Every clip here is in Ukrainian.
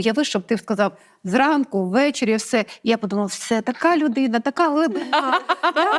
Уяви, щоб ти сказав зранку, ввечері, все. Я подумала, все, така людина, така глибина.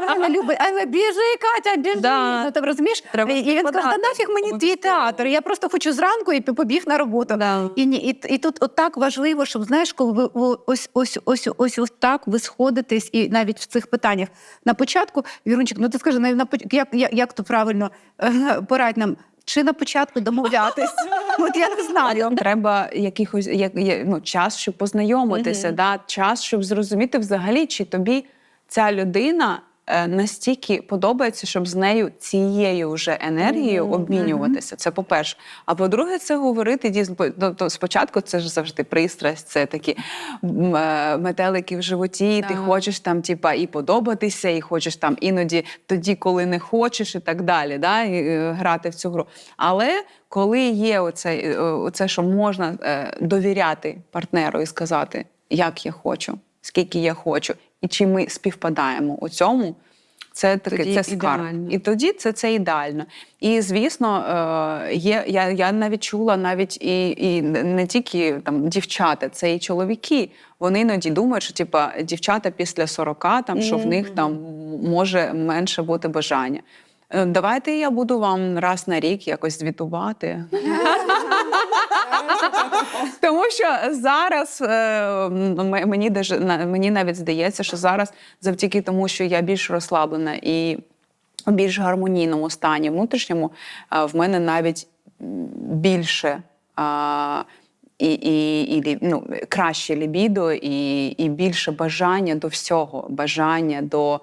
Вона любить, але біжи, Катя, біжи. Да. Ну, ти розумієш? Треба і він сказав, та нафіг мені твій театр. Я просто хочу зранку і побіг на роботу. Да. І, ні, і, і тут от так важливо, щоб знаєш, коли ви ось ось ось ось ось так ви сходитесь, і навіть в цих питаннях на початку, Вірунчик, ну ти скажи, на, на як, як, як то правильно порадь нам, чи на початку домовлятись? От я не знаю. Треба якихось як, ну, час, щоб познайомитися, да? час, щоб зрозуміти взагалі, чи тобі ця людина настільки подобається, щоб з нею цією вже енергією обмінюватися. Це по-перше. А по-друге, це говорити дійсно. Тобто спочатку це ж завжди пристрасть, це такі е, метелики в животі. Ти хочеш там, типа, і подобатися, і хочеш там іноді тоді, коли не хочеш, і так далі, да? і, е, грати в цю гру. Але коли є оце, е, оце що можна е, довіряти партнеру і сказати, як я хочу, скільки я хочу, і чи ми співпадаємо у цьому. Це таке, це скарб. І тоді це, це ідеально. І звісно, е, є, я, я навіть чула навіть і, і не тільки там дівчата, це і чоловіки. Вони іноді думають, що типа дівчата після 40, там що в них там може менше бути бажання. Е, Давайте я буду вам раз на рік якось звітувати. Тому що зараз е, мені даже мені навіть здається, що зараз завдяки тому, що я більш розслаблена і в більш гармонійному стані внутрішньому, в мене навіть більше. І, і, і ну, краще лібідо, і, і більше бажання до всього, бажання до,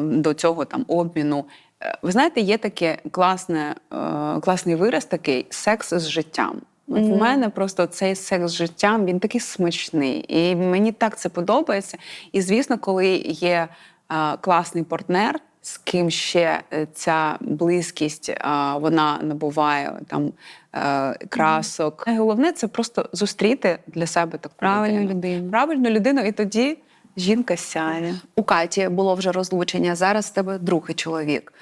до цього там обміну. Е, Ви знаєте, є таке класне, е, класний вираз такий секс з життям. От В мене просто цей секс з життям він такий смачний, і мені так це подобається. І звісно, коли є е, класний партнер, з ким ще е, ця близькість е, вона набуває там е, красок. Найголовне це просто зустріти для себе таку Правильну людину. людину. Правильну людину, і тоді жінка сяє. У Каті було вже розлучення. Зараз в тебе другий чоловік.